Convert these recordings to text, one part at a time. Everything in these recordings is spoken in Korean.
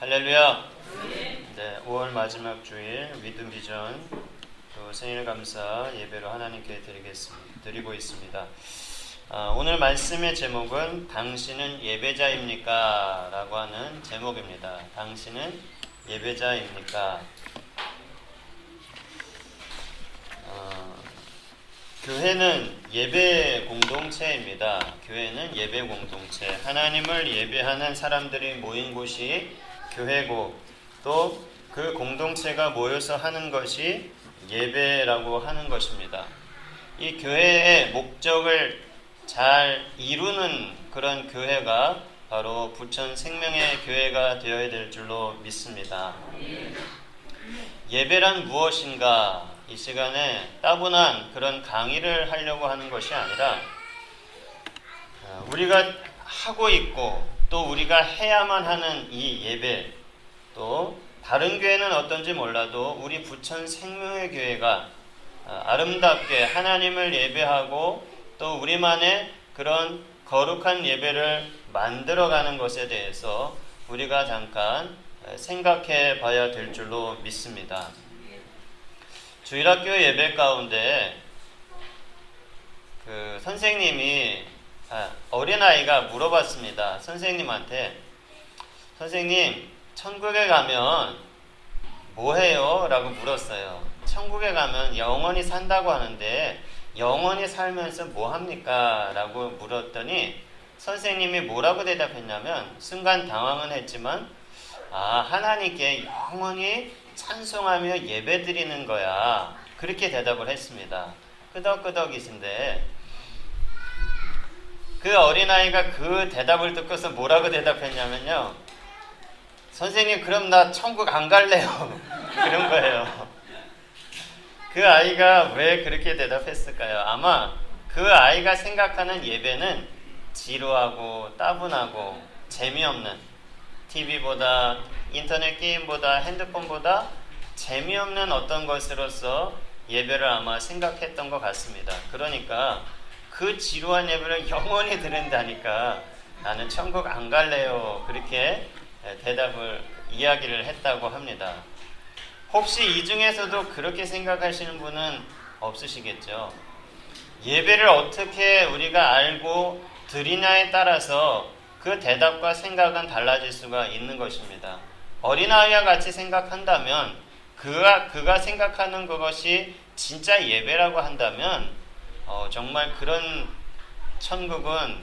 할렐루야. 네, 5월 마지막 주일 믿음 비전 또 생일 감사 예배로 하나님께 드리겠습니다. 드리고 있습니다. 아, 오늘 말씀의 제목은 당신은 예배자입니까? 라고 하는 제목입니다. 당신은 예배자입니까? 어, 교회는 예배 공동체입니다. 교회는 예배 공동체. 하나님을 예배하는 사람들이 모인 곳이 교회고 또 그 공동체가 모여서 하는 것이 예배라고 하는 것입니다. 이 교회의 목적을 잘 이루는 그런 교회가 바로 부천 생명의 교회가 되어야 될 줄로 믿습니다. 예배란 무엇인가? 이 시간에 따분한 그런 강의를 하려고 하는 것이 아니라 어, 우리가 하고 있고 또 우리가 해야만 하는 이 예배 또 다른 교회는 어떤지 몰라도 우리 부천 생명의 교회가 어, 아름답게 하나님을 예배하고 또 우리만의 그런 거룩한 예배를 만들어가는 것에 대해서 우리가 잠깐 어, 생각해 봐야 될 줄로 믿습니다. 주일학교 예배 가운데 그 선생님이 아, 어린아이가 물어봤습니다. 선생님한테 선생님 천국에 가면 뭐 해요? 라고 물었어요. 천국에 가면 영원히 산다고 하는데 영원히 살면서 뭐 합니까? 라고 물었더니 선생님이 뭐라고 대답했냐면 순간 당황은 했지만 아 하나님께 영원히 찬송하며 예배 드리는 거야. 그렇게 대답을 했습니다. 끄덕끄덕이신데 그 어린아이가 그 대답을 듣고서 뭐라고 대답했냐면요. 선생님 그럼 나 천국 안 갈래요. 그런 거예요. 그 아이가 왜 그렇게 대답했을까요? 아마 그 아이가 생각하는 예배는 지루하고 따분하고 재미없는 TV보다 인터넷 게임보다 핸드폰보다 재미없는 어떤 것으로서 예배를 아마 생각했던 것 같습니다. 그러니까 그 지루한 예배를 영원히 들은다니까 나는 천국 안 갈래요. 그렇게 대답을 이야기를 했다고 합니다. 혹시 이 중에서도 그렇게 생각하시는 분은 없으시겠죠? 예배를 어떻게 우리가 알고 드리냐에 따라서 그 대답과 생각은 달라질 수가 있는 것입니다. 어린아이와 같이 생각한다면 그가 그가 생각하는 그것이 진짜 예배라고 한다면 어, 정말 그런 천국은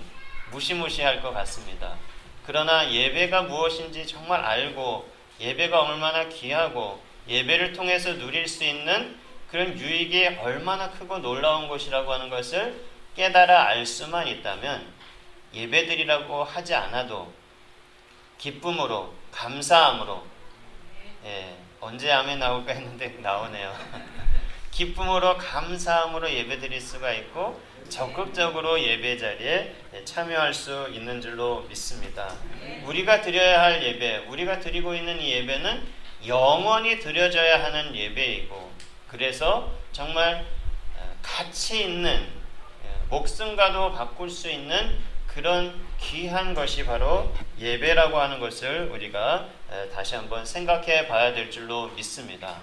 무시무시할 것 같습니다. 그러나 예배가 무엇인지 정말 알고 예배가 얼마나 귀하고 예배를 통해서 누릴 수 있는 그런 유익이 얼마나 크고 놀라운 것이라고 하는 것을 깨달아 알 수만 있다면 예배드리라고 하지 않아도 기쁨으로 감사함으로 예, 언제 아멘 나올까 했는데 나오네요. 기쁨으로 감사함으로 예배드릴 수가 있고 적극적으로 예배 자리에 참여할 수 있는 줄로 믿습니다. 우리가 드려야 할 예배, 우리가 드리고 있는 이 예배는 영원히 드려져야 하는 예배이고 그래서 정말 가치 있는 목숨과도 바꿀 수 있는 그런 귀한 것이 바로 예배라고 하는 것을 우리가 다시 한번 생각해 봐야 될 줄로 믿습니다.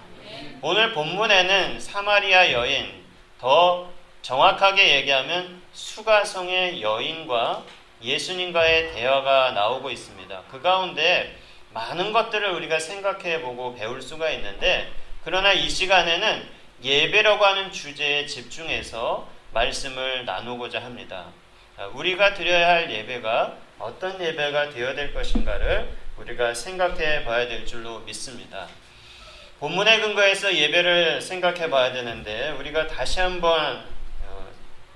오늘 본문에는 사마리아 여인, 더 정확하게 얘기하면 수가성의 여인과 예수님과의 대화가 나오고 있습니다. 그 가운데 많은 것들을 우리가 생각해 보고 배울 수가 있는데 그러나 이 시간에는 예배라고 하는 주제에 집중해서 말씀을 나누고자 합니다. 우리가 드려야 할 예배가 어떤 예배가 되어야 될 것인가를 우리가 생각해 봐야 될 줄로 믿습니다. 본문의 근거에서 예배를 생각해 봐야 되는데 우리가 다시 한번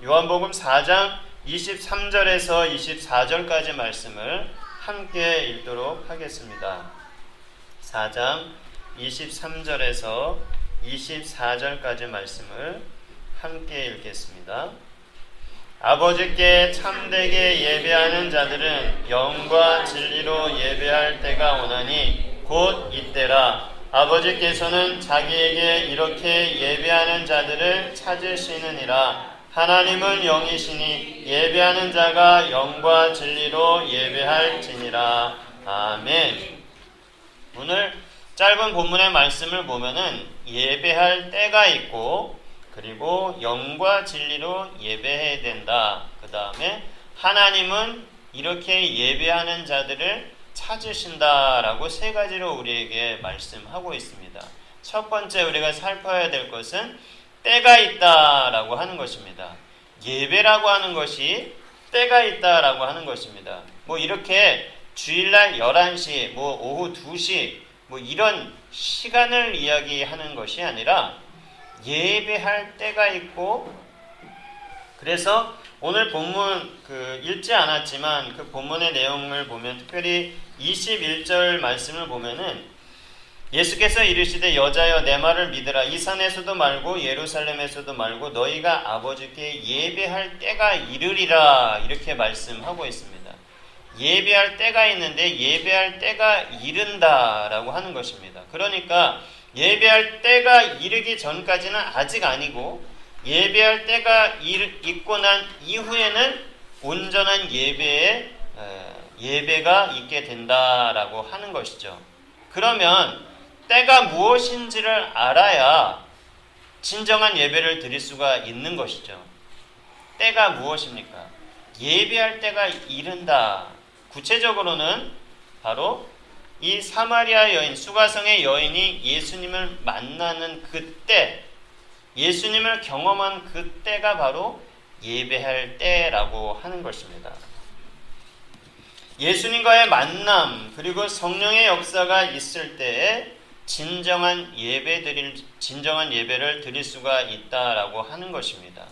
요한복음 4장 23절에서 24절까지 말씀을 함께 읽도록 하겠습니다. 4장 23절에서 24절까지 말씀을 함께 읽겠습니다. 아버지께 참되게 예배하는 자들은 영과 진리로 예배할 때가 오나니 곧 이때라 아버지께서는 자기에게 이렇게 예배하는 자들을 찾으시느니라 하나님은 영이시니 예배하는 자가 영과 진리로 예배할지니라. 아멘. 오늘 짧은 본문의 말씀을 보면은 예배할 때가 있고 그리고 영과 진리로 예배해야 된다. 그 다음에 하나님은 이렇게 예배하는 자들을 찾으신다라고 세 가지로 우리에게 말씀하고 있습니다. 첫 번째 우리가 살펴야 될 것은 때가 있다라고 하는 것입니다. 예배라고 하는 것이 때가 있다라고 하는 것입니다. 뭐 이렇게 주일날 11시, 뭐 오후 2시, 뭐 이런 시간을 이야기하는 것이 아니라 예배할 때가 있고 그래서 오늘 본문 그 읽지 않았지만 그 본문의 내용을 보면 특별히 21절 말씀을 보면은 예수께서 이르시되 여자여 내 말을 믿으라 이 산에서도 말고 예루살렘에서도 말고 너희가 아버지께 예배할 때가 이르리라 이렇게 말씀하고 있습니다. 예배할 때가 있는데 예배할 때가 이른다라고 하는 것입니다. 그러니까 예배할 때가 이르기 전까지는 아직 아니고 예배할 때가 있고 난 이후에는 온전한 예배에 예배가 있게 된다라고 하는 것이죠. 그러면 때가 무엇인지를 알아야 진정한 예배를 드릴 수가 있는 것이죠. 때가 무엇입니까? 예배할 때가 이른다. 구체적으로는 바로 이 사마리아 여인, 수가성의 여인이 예수님을 만나는 그때, 예수님을 경험한 그때가 바로 예배할 때라고 하는 것입니다. 예수님과의 만남, 그리고 성령의 역사가 있을 때에 진정한 예배 드릴, 진정한 예배를 드릴 수가 있다라고 하는 것입니다.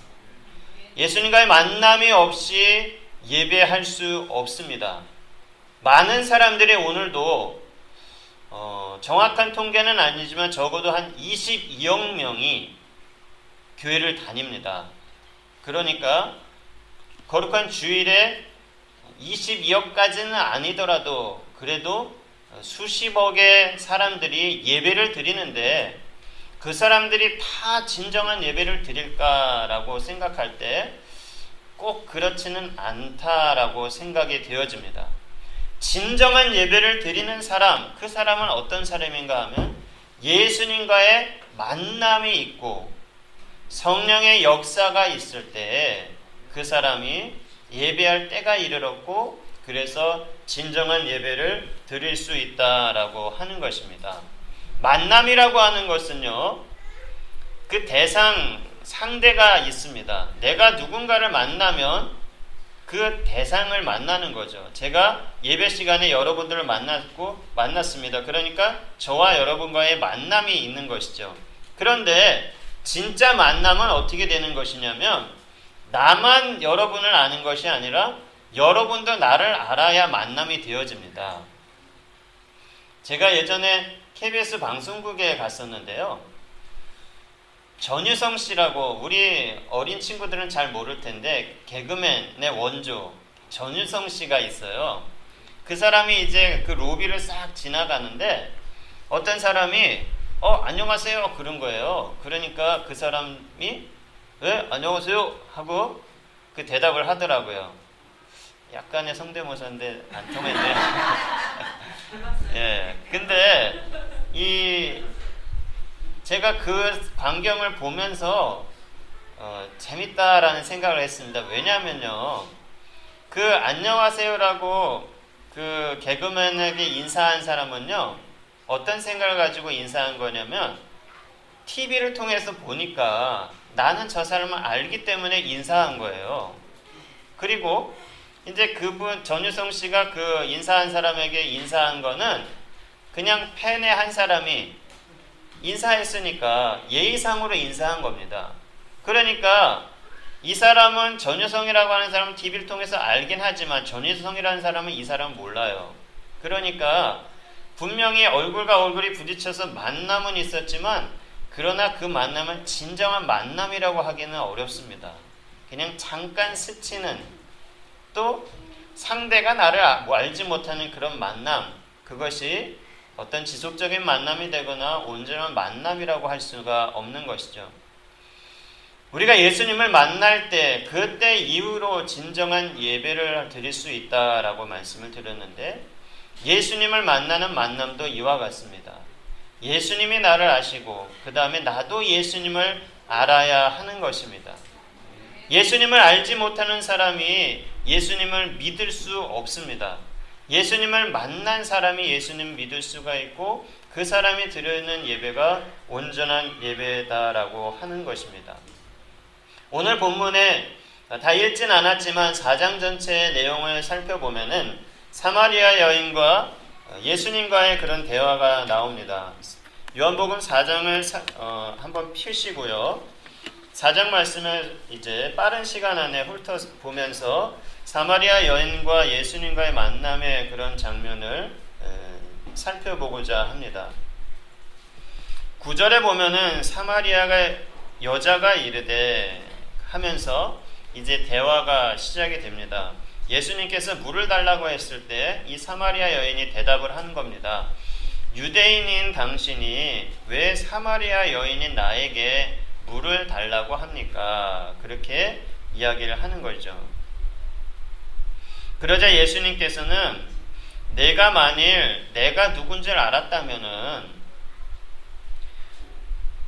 예수님과의 만남이 없이 예배할 수 없습니다. 많은 사람들이 오늘도 어, 정확한 통계는 아니지만 적어도 한 22억 명이 교회를 다닙니다. 그러니까 거룩한 주일에 22억까지는 아니더라도 그래도 수십억의 사람들이 예배를 드리는데 그 사람들이 다 진정한 예배를 드릴까라고 생각할 때 꼭 그렇지는 않다라고 생각이 되어집니다. 진정한 예배를 드리는 사람, 그 사람은 어떤 사람인가 하면 예수님과의 만남이 있고 성령의 역사가 있을 때 그 사람이 예배할 때가 이르렀고 그래서 진정한 예배를 드릴 수 있다라고 하는 것입니다. 만남이라고 하는 것은요. 그 대상 상대가 있습니다. 내가 누군가를 만나면 그 대상을 만나는 거죠. 제가 예배 시간에 여러분들을 만났고 만났습니다. 그러니까 저와 여러분과의 만남이 있는 것이죠. 그런데 진짜 만남은 어떻게 되는 것이냐면 나만 여러분을 아는 것이 아니라 여러분도 나를 알아야 만남이 되어집니다. 제가 예전에 KBS 방송국에 갔었는데요. 전유성 씨라고 우리 어린 친구들은 잘 모를 텐데 개그맨의 원조 전유성 씨가 있어요. 그 사람이 이제 그 로비를 싹 지나가는데 어떤 사람이 어 안녕하세요 그런 거예요. 그러니까 그 사람이 네 안녕하세요 하고 그 대답을 하더라고요. 약간의 성대모사인데 안 통했네요. 예, 근데 이 제가 그 광경을 보면서 어, 재밌다라는 생각을 했습니다. 왜냐면요. 그 안녕하세요라고 그 개그맨에게 인사한 사람은요. 어떤 생각을 가지고 인사한 거냐면 TV를 통해서 보니까 나는 저 사람을 알기 때문에 인사한 거예요. 그리고 이제 그분 전유성 씨가 그 인사한 사람에게 인사한 거는 그냥 팬의 한 사람이 인사했으니까 예의상으로 인사한 겁니다. 그러니까 이 사람은 전유성이라고 하는 사람은 TV를 통해서 알긴 하지만 전유성이라는 사람은 이 사람 몰라요. 그러니까 분명히 얼굴과 얼굴이 부딪혀서 만남은 있었지만 그러나 그 만남은 진정한 만남이라고 하기는 어렵습니다. 그냥 잠깐 스치는 또 상대가 나를 알지 못하는 그런 만남 그것이 어떤 지속적인 만남이 되거나 온전한 만남이라고 할 수가 없는 것이죠. 우리가 예수님을 만날 때 그때 이후로 진정한 예배를 드릴 수 있다라고 말씀을 드렸는데 예수님을 만나는 만남도 이와 같습니다. 예수님이 나를 아시고 그 다음에 나도 예수님을 알아야 하는 것입니다. 예수님을 알지 못하는 사람이 예수님을 믿을 수 없습니다. 예수님을 만난 사람이 예수님 믿을 수가 있고 그 사람이 드리는 예배가 온전한 예배다라고 하는 것입니다. 오늘 본문에 다 읽진 않았지만 4장 전체의 내용을 살펴보면은 사마리아 여인과 예수님과의 그런 대화가 나옵니다. 요한복음 4장을 사, 어, 한번 펴시고요. 4장 말씀을 이제 빠른 시간 안에 훑어 보면서 사마리아 여인과 예수님과의 만남의 그런 장면을 에, 살펴보고자 합니다. 9절에 보면은 사마리아가 여자가 이르되 하면서 이제 대화가 시작이 됩니다. 예수님께서 물을 달라고 했을 때 이 사마리아 여인이 대답을 하는 겁니다. 유대인인 당신이 왜 사마리아 여인인 나에게 물을 달라고 합니까? 그렇게 이야기를 하는 거죠. 그러자 예수님께서는 내가 만일 내가 누군지를 알았다면은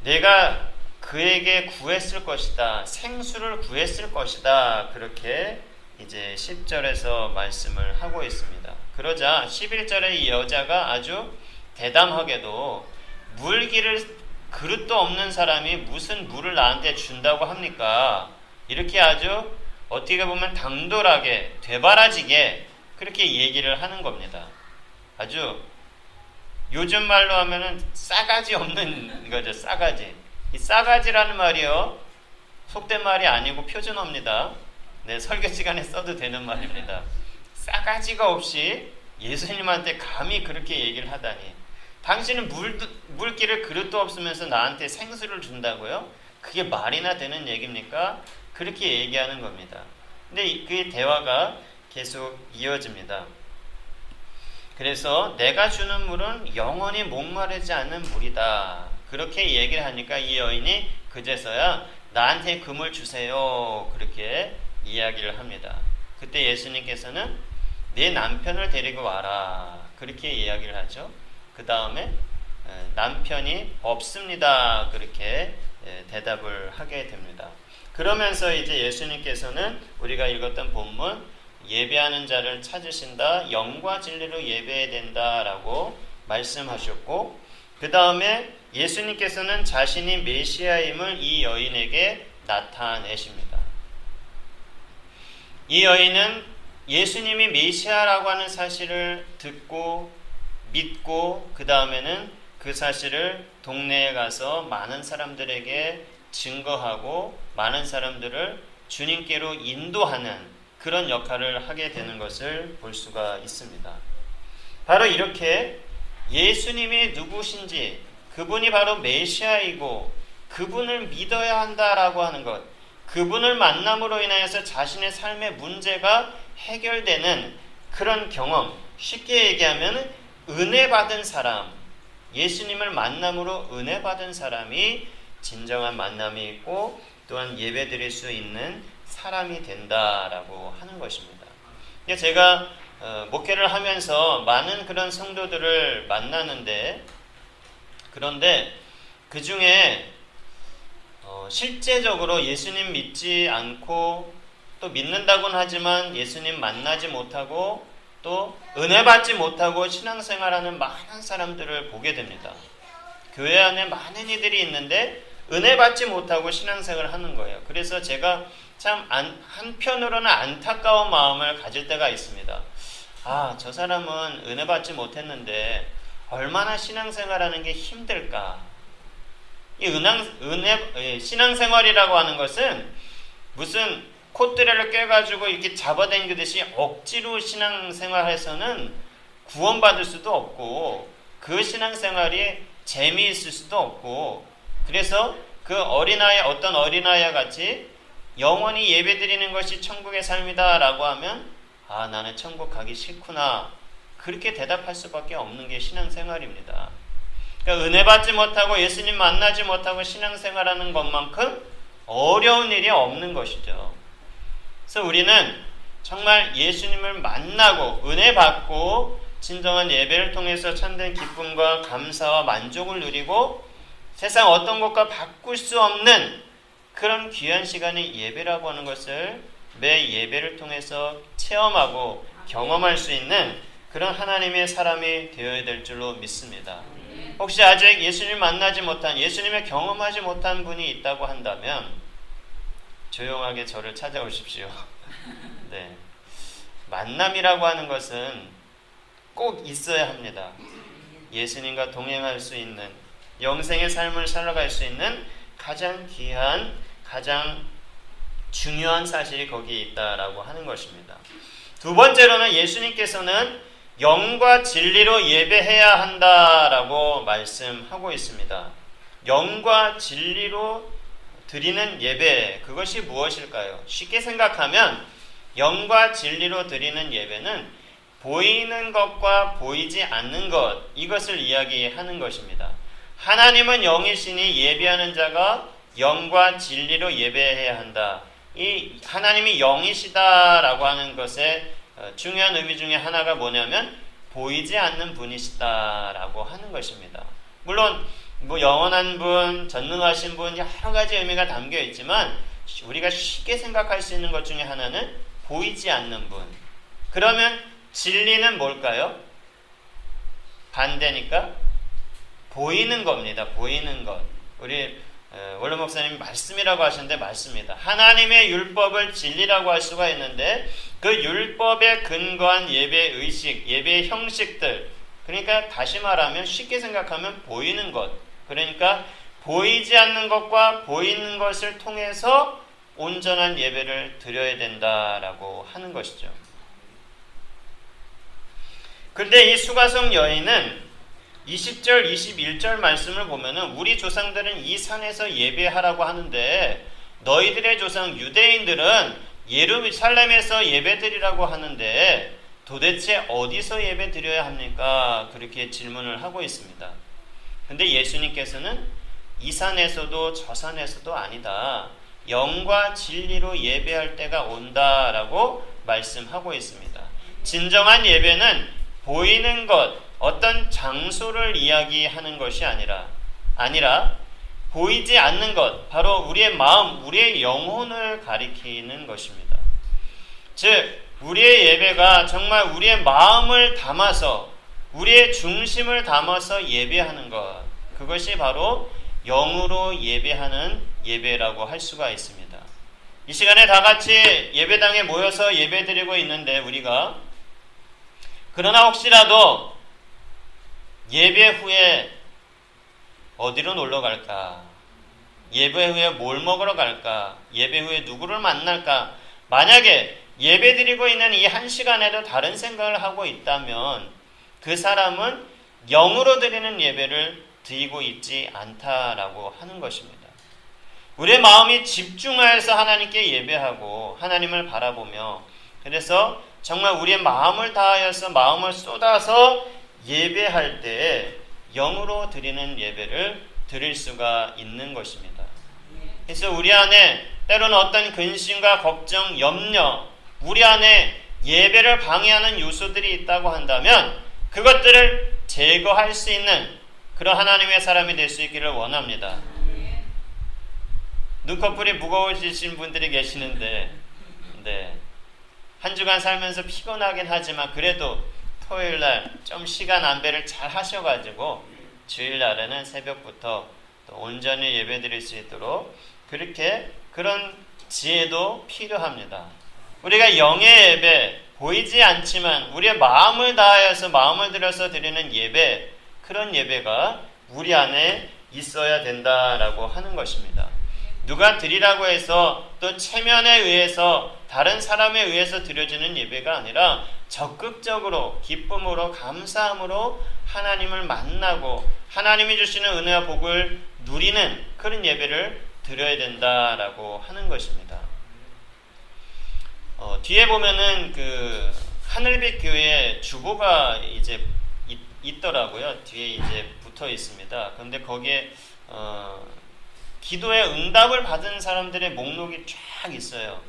내가 그에게 구했을 것이다. 생수를 구했을 것이다. 그렇게 이제 10절에서 말씀을 하고 있습니다. 그러자 11절에 이 여자가 아주 대담하게도 물기를 그릇도 없는 사람이 무슨 물을 나한테 준다고 합니까? 이렇게 아주 어떻게 보면 당돌하게 되바라지게 그렇게 얘기를 하는 겁니다. 아주 요즘 말로 하면은 싸가지 없는 거죠. 싸가지. 이 싸가지라는 말이요. 속된 말이 아니고 표준어입니다. 네, 설교 시간에 써도 되는 말입니다. 싸가지가 없이 예수님한테 감히 그렇게 얘기를 하다니. 당신은 물, 물기를 그릇도 없으면서 나한테 생수를 준다고요? 그게 말이나 되는 얘기입니까? 그렇게 얘기하는 겁니다. 근데 그 대화가 계속 이어집니다. 그래서 내가 주는 물은 영원히 목마르지 않는 물이다. 그렇게 얘기를 하니까 이 여인이 그제서야 나한테 금을 주세요. 그렇게 이야기를 합니다. 그때 예수님께서는 내 남편을 데리고 와라. 그렇게 이야기를 하죠. 그 다음에 남편이 없습니다. 그렇게 대답을 하게 됩니다. 그러면서 이제 예수님께서는 우리가 읽었던 본문 예배하는 자를 찾으신다. 영과 진리로 예배해야 된다라고 말씀하셨고 그 다음에 예수님께서는 자신이 메시아임을 이 여인에게 나타내십니다. 이 여인은 예수님이 메시아라고 하는 사실을 듣고 믿고 그 다음에는 그 사실을 동네에 가서 많은 사람들에게 증거하고 많은 사람들을 주님께로 인도하는 그런 역할을 하게 되는 것을 볼 수가 있습니다. 바로 이렇게 예수님이 누구신지 그분이 바로 메시아이고 그분을 믿어야 한다라고 하는 것 그분을 만남으로 인하여서 자신의 삶의 문제가 해결되는 그런 경험 쉽게 얘기하면 은혜 받은 사람, 예수님을 만남으로 은혜 받은 사람이 진정한 만남이 있고 또한 예배 드릴 수 있는 사람이 된다라고 하는 것입니다. 제가 어, 목회를 하면서 많은 그런 성도들을 만나는데 그런데 그 중에 어, 실제적으로 예수님 믿지 않고 또 믿는다고는 하지만 예수님 만나지 못하고 또 은혜 받지 못하고 신앙생활하는 많은 사람들을 보게 됩니다. 교회 안에 많은 이들이 있는데 은혜 받지 못하고 신앙생활을 하는 거예요. 그래서 제가 참 안, 한편으로는 안타까운 마음을 가질 때가 있습니다. 아, 저 사람은 은혜 받지 못했는데 얼마나 신앙생활하는 게 힘들까? 이 은행, 은혜, 신앙생활이라고 하는 것은 무슨 콧대를 꿰가지고 이렇게 잡아당기듯이 억지로 신앙생활해서는 구원받을 수도 없고 그 신앙생활이 재미있을 수도 없고 그래서 그 어린아이 어떤 어린아이와 같이 영원히 예배드리는 것이 천국의 삶이다라고 하면 아 나는 천국 가기 싫구나 그렇게 대답할 수밖에 없는 게 신앙생활입니다. 그러니까 은혜 받지 못하고 예수님 만나지 못하고 신앙생활하는 것만큼 어려운 일이 없는 것이죠. 그래서 우리는 정말 예수님을 만나고 은혜 받고 진정한 예배를 통해서 참된 기쁨과 감사와 만족을 누리고 세상 어떤 것과 바꿀 수 없는 그런 귀한 시간이 예배라고 하는 것을 매 예배를 통해서 체험하고 경험할 수 있는 그런 하나님의 사람이 되어야 될 줄로 믿습니다. 혹시 아직 예수님 만나지 못한 예수님의 경험하지 못한 분이 있다고 한다면 조용하게 저를 찾아오십시오. 네. 만남이라고 하는 것은 꼭 있어야 합니다. 예수님과 동행할 수 있는 영생의 삶을 살아갈 수 있는 가장 귀한 가장 중요한 사실이 거기에 있다라고 하는 것입니다. 두 번째로는 예수님께서는 영과 진리로 예배해야 한다라고 말씀하고 있습니다. 영과 진리로 드리는 예배 그것이 무엇일까요? 쉽게 생각하면 영과 진리로 드리는 예배는 보이는 것과 보이지 않는 것 이것을 이야기하는 것입니다. 하나님은 영이시니 예배하는 자가 영과 진리로 예배해야 한다. 이 하나님이 영이시다라고 하는 어, 중요한 의미 중에 하나가 뭐냐면 보이지 않는 분이시다라고 하는 것입니다. 물론 뭐 영원한 분, 전능하신 분 여러 가지 의미가 담겨 있지만 우리가 쉽게 생각할 수 있는 것 중에 하나는 보이지 않는 분. 그러면 진리는 뭘까요? 반대니까 보이는 겁니다. 보이는 것. 우리 원로 목사님 말씀이라고 하셨는데 맞습니다. 하나님의 율법을 진리라고 할 수가 있는데 그 율법에 근거한 예배 의식, 예배 형식들 그러니까 다시 말하면 쉽게 생각하면 보이는 것. 그러니까 보이지 않는 것과 보이는 것을 통해서 온전한 예배를 드려야 된다라고 하는 것이죠. 근데 이 수가성 여인은 20절, 21절 말씀을 보면은 우리 조상들은 이 산에서 예배하라고 하는데 너희들의 조상 유대인들은 예루살렘에서 예배드리라고 하는데 도대체 어디서 예배 드려야 합니까? 그렇게 질문을 하고 있습니다. 근데 예수님께서는 이 산에서도 저 산에서도 아니다. 영과 진리로 예배할 때가 온다라고 말씀하고 있습니다. 진정한 예배는 보이는 것, 어떤 장소를 이야기하는 것이 아니라 아니라 보이지 않는 것, 바로 우리의 마음, 우리의 영혼을 가리키는 것입니다. 즉, 우리의 예배가 정말 우리의 마음을 담아서 우리의 중심을 담아서 예배하는 것. 그것이 바로 영으로 예배하는 예배라고 할 수가 있습니다. 이 시간에 다 같이 예배당에 모여서 예배 드리고 있는데 우리가 그러나 혹시라도 예배 후에 어디로 놀러 갈까? 예배 후에 뭘 먹으러 갈까? 예배 후에 누구를 만날까? 만약에 예배 드리고 있는 이 한 시간에도 다른 생각을 하고 있다면 그 사람은 영으로 드리는 예배를 드리고 있지 않다라고 하는 것입니다. 우리의 마음이 집중하여서 하나님께 예배하고 하나님을 바라보며 그래서 정말 우리의 마음을 다하여서 마음을 쏟아서 예배할 때 영으로 드리는 예배를 드릴 수가 있는 것입니다. 그래서 우리 안에 때로는 어떤 근심과 걱정, 염려, 우리 안에 예배를 방해하는 요소들이 있다고 한다면 그것들을 제거할 수 있는 그런 하나님의 사람이 될 수 있기를 원합니다. 눈꺼풀이 무거워지신 분들이 계시는데, 네. 한 주간 살면서 피곤하긴 하지만 그래도 토요일 날 좀 시간 안배를 잘 하셔가지고 주일 날에는 새벽부터 온전히 예배 드릴 수 있도록 그렇게 그런 지혜도 필요합니다. 우리가 영의 예배 보이지 않지만 우리의 마음을 다하여서 마음을 들여서 드리는 예배 그런 예배가 우리 안에 있어야 된다라고 하는 것입니다. 누가 드리라고 해서 또 체면에 의해서 다른 사람에 의해서 드려지는 예배가 아니라 적극적으로 기쁨으로 감사함으로 하나님을 만나고 하나님이 주시는 은혜와 복을 누리는 그런 예배를 드려야 된다라고 하는 것입니다. 어, 뒤에 보면은 그 하늘빛 교회 주보가 이제 있, 더라고요 뒤에 이제 붙어 있습니다. 그런데 거기에 어, 기도의 응답을 받은 사람들의 목록이 쫙 있어요.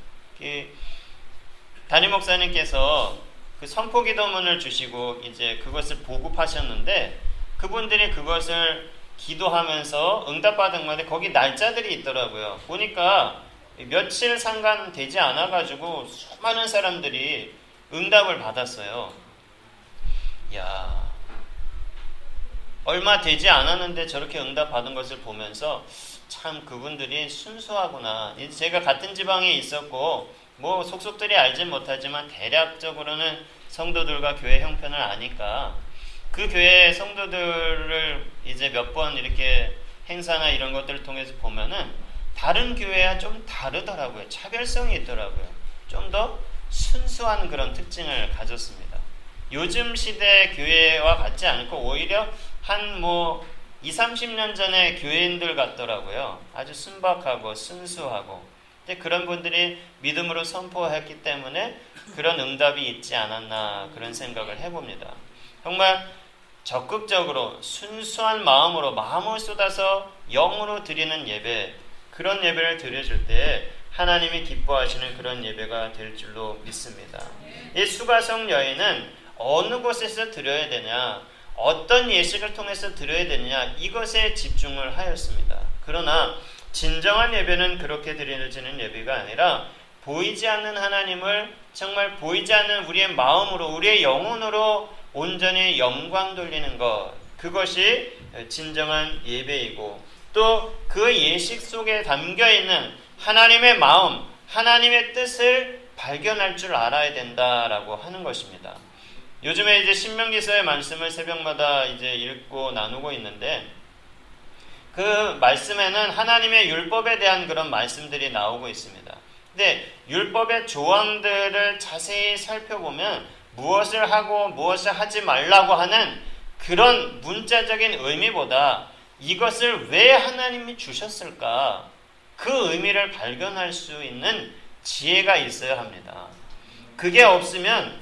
담임 목사님께서 그 선포 기도문을 주시고 이제 그것을 보급하셨는데 그분들이 그것을 기도하면서 응답받은 건데 거기 날짜들이 있더라고요. 보니까 며칠 상관 되지 않아 가지고 수많은 사람들이 응답을 받았어요. 야. 얼마 되지 않았는데 저렇게 응답 받은 것을 보면서 참 그분들이 순수하구나. 제가 같은 지방에 있었고 뭐 속속들이 알진 못하지만 대략적으로는 성도들과 교회 형편을 아니까 그 교회 성도들을 이제 몇 번 이렇게 행사나 이런 것들을 통해서 보면은 다른 교회와 좀 다르더라고요. 차별성이 있더라고요. 좀 더 순수한 그런 특징을 가졌습니다. 요즘 시대 교회와 같지 않고 오히려 한 뭐 2, 30년 전에 교회인들 같더라고요. 아주 순박하고 순수하고. 근데 그런 분들이 믿음으로 선포했기 때문에 그런 응답이 있지 않았나 그런 생각을 해봅니다. 정말 적극적으로 순수한 마음으로 마음을 쏟아서 영으로 드리는 예배 그런 예배를 드려줄 때 하나님이 기뻐하시는 그런 예배가 될 줄로 믿습니다. 이 수가성 여인은 어느 곳에서 드려야 되냐 어떤 예식을 통해서 드려야 되느냐 이것에 집중을 하였습니다. 그러나 진정한 예배는 그렇게 드려지는 예배가 아니라 보이지 않는 하나님을 정말 보이지 않는 우리의 마음으로 우리의 영혼으로 온전히 영광 돌리는 것 그것이 진정한 예배이고 또 그 예식 속에 담겨 있는 하나님의 마음, 하나님의 뜻을 발견할 줄 알아야 된다라고 하는 것입니다. 요즘에 이제 신명기서의 말씀을 새벽마다 이제 읽고 나누고 있는데 그 말씀에는 하나님의 율법에 대한 그런 말씀들이 나오고 있습니다. 근데 율법의 조항들을 자세히 살펴보면 무엇을 하고 무엇을 하지 말라고 하는 그런 문자적인 의미보다 이것을 왜 하나님이 주셨을까? 그 의미를 발견할 수 있는 지혜가 있어야 합니다. 그게 없으면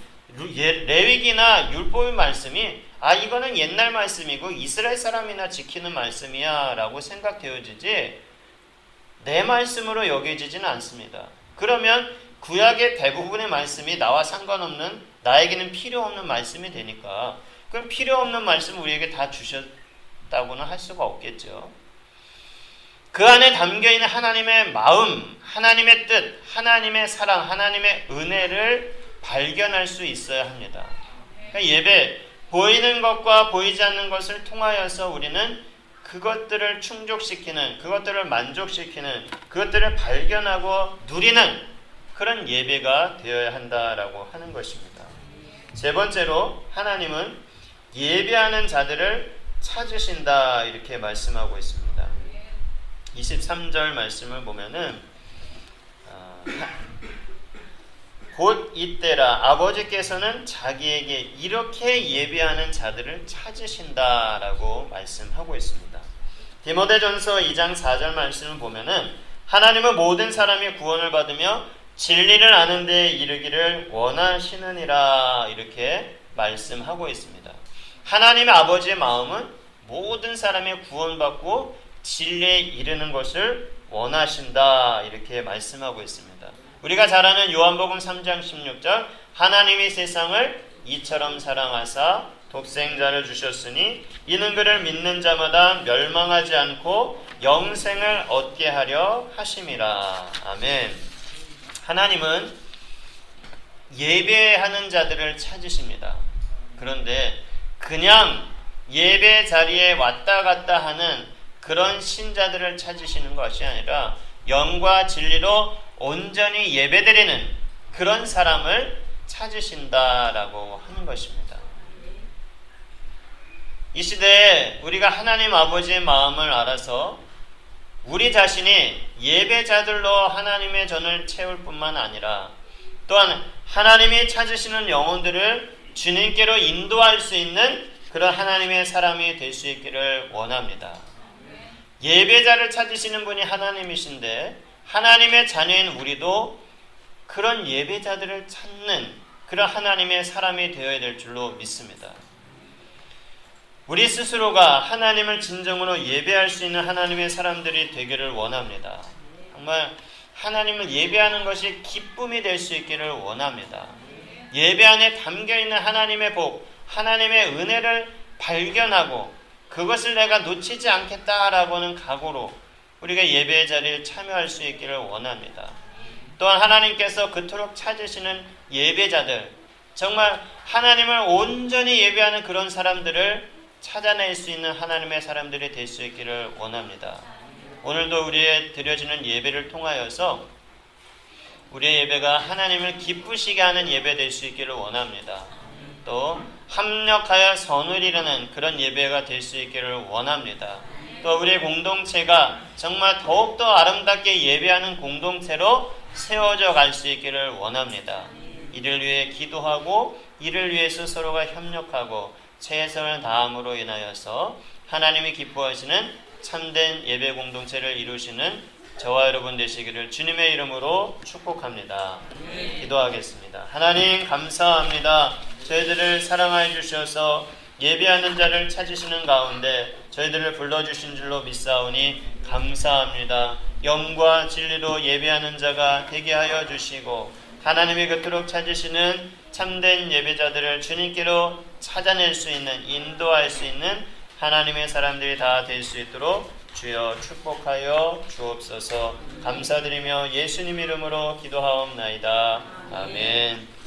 예, 레위기나 율법의 말씀이 아 이거는 옛날 말씀이고 이스라엘 사람이나 지키는 말씀이야라고 생각되어지지 내 말씀으로 여겨지지는 않습니다. 그러면 구약의 대부분의 말씀이 나와 상관없는 나에게는 필요 없는 말씀이 되니까 그럼 필요 없는 말씀을 우리에게 다 주셨다고는 할 수가 없겠죠. 그 안에 담겨 있는 하나님의 마음, 하나님의 뜻, 하나님의 사랑, 하나님의 은혜를 발견할 수 있어야 합니다. 그러니까 예배 보이는 것과 보이지 않는 것을 통하여서 우리는 그것들을 충족시키는, 그것들을 만족시키는, 그것들을 발견하고 누리는 그런 예배가 되어야 한다라고 하는 것입니다. 세 번째로 하나님은 예배하는 자들을 찾으신다 이렇게 말씀하고 있습니다. 23절 말씀을 보면은 어, 곧 이때라 아버지께서는 자기에게 이렇게 예배하는 자들을 찾으신다라고 말씀하고 있습니다. 디모데전서 2장 4절 말씀을 보면은 하나님은 모든 사람이 구원을 받으며 진리를 아는 데 이르기를 원하시느니라 이렇게 말씀하고 있습니다. 하나님의 아버지의 마음은 모든 사람이 구원받고 진리에 이르는 것을 원하신다 이렇게 말씀하고 있습니다. 우리가 잘 아는 요한복음 3장 16절 하나님이 세상을 이처럼 사랑하사 독생자를 주셨으니 이는 그를 믿는 자마다 멸망하지 않고 영생을 얻게 하려 하심이라. 아멘. 하나님은 예배하는 자들을 찾으십니다. 그런데 그냥 예배 자리에 왔다 갔다 하는 그런 신자들을 찾으시는 것이 아니라 영과 진리로 온전히 예배드리는 그런 사람을 찾으신다라고 하는 것입니다. 이 시대에 우리가 하나님 아버지의 마음을 알아서 우리 자신이 예배자들로 하나님의 전을 채울 뿐만 아니라 또한 하나님이 찾으시는 영혼들을 주님께로 인도할 수 있는 그런 하나님의 사람이 될 수 있기를 원합니다. 예배자를 찾으시는 분이 하나님이신데 하나님의 자녀인 우리도 그런 예배자들을 찾는 그런 하나님의 사람이 되어야 될 줄로 믿습니다. 우리 스스로가 하나님을 진정으로 예배할 수 있는 하나님의 사람들이 되기를 원합니다. 정말 하나님을 예배하는 것이 기쁨이 될 수 있기를 원합니다. 예배 안에 담겨 있는 하나님의 복, 하나님의 은혜를 발견하고 그것을 내가 놓치지 않겠다라고는 각오로 우리가 예배의 자리에 참여할 수 있기를 원합니다. 또한 하나님께서 그토록 찾으시는 예배자들, 정말 하나님을 온전히 예배하는 그런 사람들을 찾아낼 수 있는 하나님의 사람들이 될 수 있기를 원합니다. 오늘도 우리의 드려지는 예배를 통하여서 우리의 예배가 하나님을 기쁘시게 하는 예배 될 수 있기를 원합니다. 또 합력하여 선을 이루는 그런 예배가 될 수 있기를 원합니다. 또 우리의 공동체가 정말 더욱더 아름답게 예배하는 공동체로 세워져 갈 수 있기를 원합니다. 이를 위해 기도하고 이를 위해서 서로가 협력하고 최선을 다함으로 인하여서 하나님이 기뻐하시는 참된 예배 공동체를 이루시는 저와 여러분 되시기를 주님의 이름으로 축복합니다. 기도하겠습니다. 하나님 감사합니다. 저희들을 사랑하여 주셔서 예배하는 자를 찾으시는 가운데 저희들을 불러주신 줄로 믿사오니 감사합니다. 영과 진리로 예배하는 자가 되게 하여 주시고 하나님이 그토록 찾으시는 참된 예배자들을 주님께로 찾아낼 수 있는 인도할 수 있는 하나님의 사람들이 다 될 수 있도록 주여 축복하여 주옵소서 감사드리며 예수님 이름으로 기도하옵나이다. 아멘.